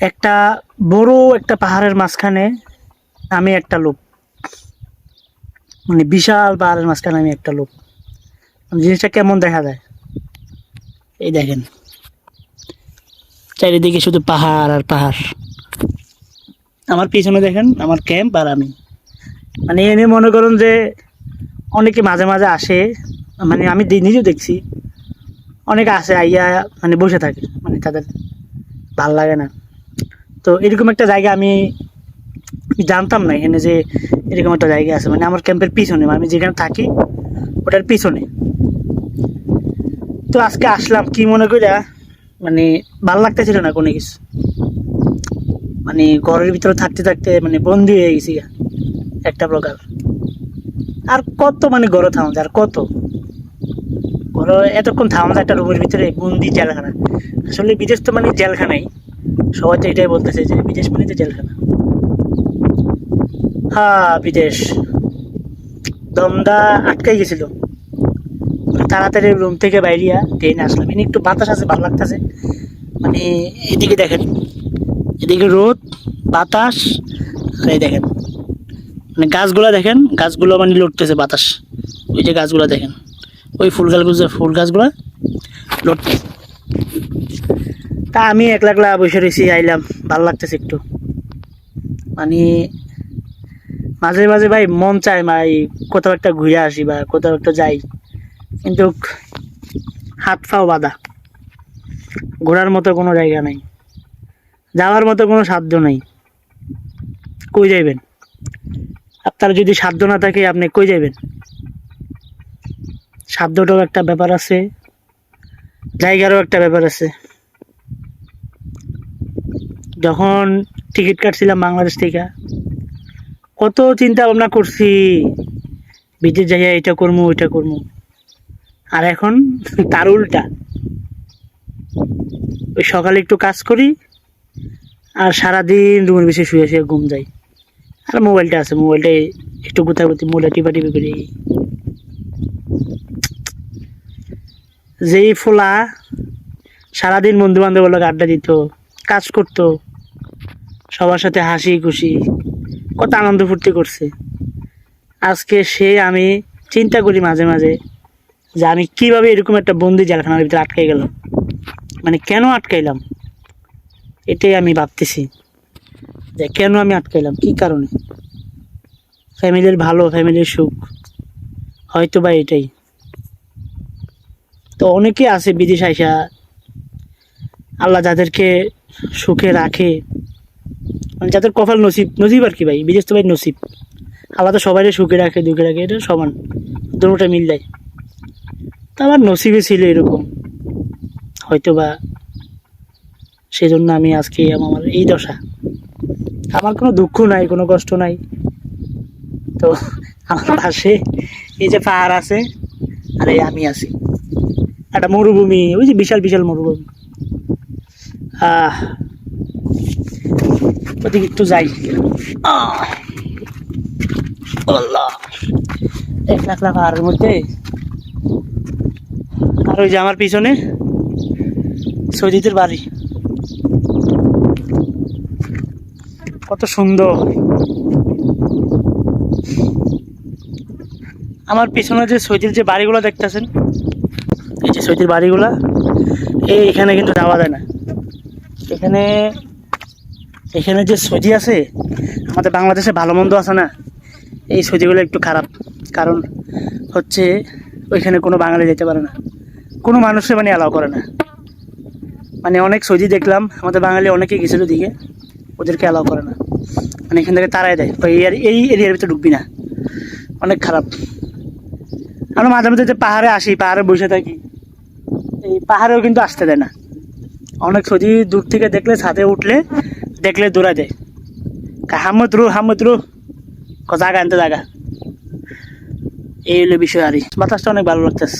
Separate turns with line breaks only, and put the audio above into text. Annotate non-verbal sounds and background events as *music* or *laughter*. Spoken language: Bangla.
একটা বড় একটা পাহাড়ের মাঝখানে আমি একটা লোক। মানে বিশাল পাহাড়ের মাঝখানে আমি একটা লোক। জিনিসটা কেমন দেখা যায়? এই দেখেন। চারিদিকে শুধু পাহাড় আর পাহাড়। আমার পিছনে দেখেন আমার ক্যাম্প আর আমি। মানে এনে মনে করুন যে অনেকে মাঝে মাঝে আসে। মানে আমি নিজেও দেখছি। অনেকে আসে আইয়া মানে বসে থাকে। মানে তাদের ভালো লাগে না। তো এরকম একটা জায়গা আমি জানতাম না, এখানে যে এরকম একটা জায়গা আছে। মানে আমার ক্যাম্পের পিছনে আমি যেখানে থাকি, ওটার পিছনে। তো আজকে আসলাম, কি মনে করিয়া মানে ভালো লাগতেছিল না কোনো কিছু? মানে ঘরের ভিতরে থাকতে থাকতে মানে বন্দি হয়ে গেছি একটা প্রকার। আর কত মানে ঘরে থামা আর কত? ঘরে এতক্ষণ থামা একটা রুমের ভিতরে, বন্দি জেলখানা। আসলে বিদেশ তো মানে জেলখানাই। সবাই তো এটাই বলতেছে যে বিদেশ মানে তো জেলখানা হ্যাঁ বিদেশ। দমদা আটকাই গেছিল। তাড়াতাড়ি রুম থেকে বাইরিয়া ট্রেনে আসলাম এনে একটু বাতাস আছে, ভালো লাগতেছে। মানে এদিকে দেখেন, এদিকে রোদ, বাতাস, আর এই দেখেন মানে গাছগুলো দেখেন, গাছগুলো মানে লড়তেছে বাতাস। ওই যে গাছগুলো দেখেন, ওই ফুল গাছগুলো ফুল গাছগুলো লড়তেছে তা আমি একলা একলা বসে রয়েছি আইলাম। ভালো লাগতেছে একটু। মানে মাঝে মাঝে ভাই মন চায় ভাই কোথাও একটা ঘুরে আসি বা কোথাও একটা যাই। কিন্তু হাত পাও বাঁধা। ঘোরার মতো কোনো জায়গা নাই। যাওয়ার মতো কোনো সাধ্য নেই। কই যাইবেন? আপনার যদি সাধ্য না থাকে, আপনি কই যাইবেন? সাধ্যটাও একটা ব্যাপার আছে। জায়গারও একটা ব্যাপার আছে। যখন টিকিট কাটছিলাম বাংলাদেশ থেকে, কত চিন্তা ভাবনা করছি, বিদেশ যাইয়া এটা করব ওইটা করব আর এখন *laughs* তার উল্টা। ওই সকালে একটু কাজ করি, আর সারাদিন রুমের বেশি শুয়ে শুয়ে ঘুম যাই। আর মোবাইলটা আছে মোবাইলটা একটু কোথায় মোবাইলটা টিপা টিপি করি। যেই ফোলা সারাদিন বন্ধু বান্ধবের লোক আড্ডা দিত, কাজ করতো সবার সাথে হাসি খুশি, কত আনন্দ ফুর্তি করছে। আজকে সে আমি চিন্তা করি মাঝে মাঝে যে আমি কীভাবে এরকম একটা বন্দি জেলখানার ভিতরে আটকে গেলাম। মানে কেন আটকাইলাম? এটাই আমি ভাবতেছি যে কেন আমি আটকাইলাম? কি কারণে? ফ্যামিলির ভালো, ফ্যামিলির সুখ হয়তো বা এটাই। তো অনেকে আছে বিদেশ আইসা, আল্লাহ যাদেরকে সুখে রাখে মানে যাদের কপাল নসিব নসিব আর কি ভাই, বিদেশ তো ভাই নসিব। আল্লাহ তো সবাই সুখে রাখে, দুঃখে রাখে, এটা সমান। দুটোটা মিল যায়। তা আমার নসিবে ছিল এরকম। হয়তো বা সেজন্য আমি আজকে আমার এই দশা। আমার কোনো দুঃখ নাই, কোনো কষ্ট নাই। তো আমার পাশে এই যে পাহাড় আছে, আর এই আমি আছি। একটা মরুভূমি, ওই যে বিশাল বিশাল মরুভূমি। আহ ওদিকে একটু যাই। এক লাখ লাখ পাহাড়ের মধ্যে। আর ওই যে আমার পিছনে সৈদিদের বাড়ি। কত সুন্দর। আমার পিছনে যে সৈদির যে বাড়িগুলো দেখতেছেন, এই যে সৈদির বাড়িগুলা, এই এখানে কিন্তু যাওয়া যায় না। এখানে এখানে যে সৌদি আছে, আমাদের বাংলাদেশে ভালো মন্দ আছে না? এই সৌদিগুলো একটু খারাপ, কারণ হচ্ছে ওইখানে কোনো বাঙালি যেতে পারে না। কোনো মানুষে মানে অ্যালাউ করে না। মানে অনেক সৌদি দেখলাম, আমাদের বাঙালি অনেকে গেছিল দিকে ওদেরকে অ্যালাউ করে না। মানে এখান থেকে তারাই দেয় এই এরিয়ার ভিতরে ঢুকবি না। অনেক খারাপ। আমরা মাঝে মাঝে যে পাহাড়ে আসি, পাহাড়ে বসে থাকি, এই পাহাড়েও কিন্তু আসতে দেয় না। অনেক সৌদি দূর থেকে দেখলে, ছাদে উঠলে দেখলে দৌড়া দেয় হামত রু হামত রু। জাগা আনতে জাগা। এই হলো বিষয় আর বাতাসটা অনেক ভালো লাগতেছে।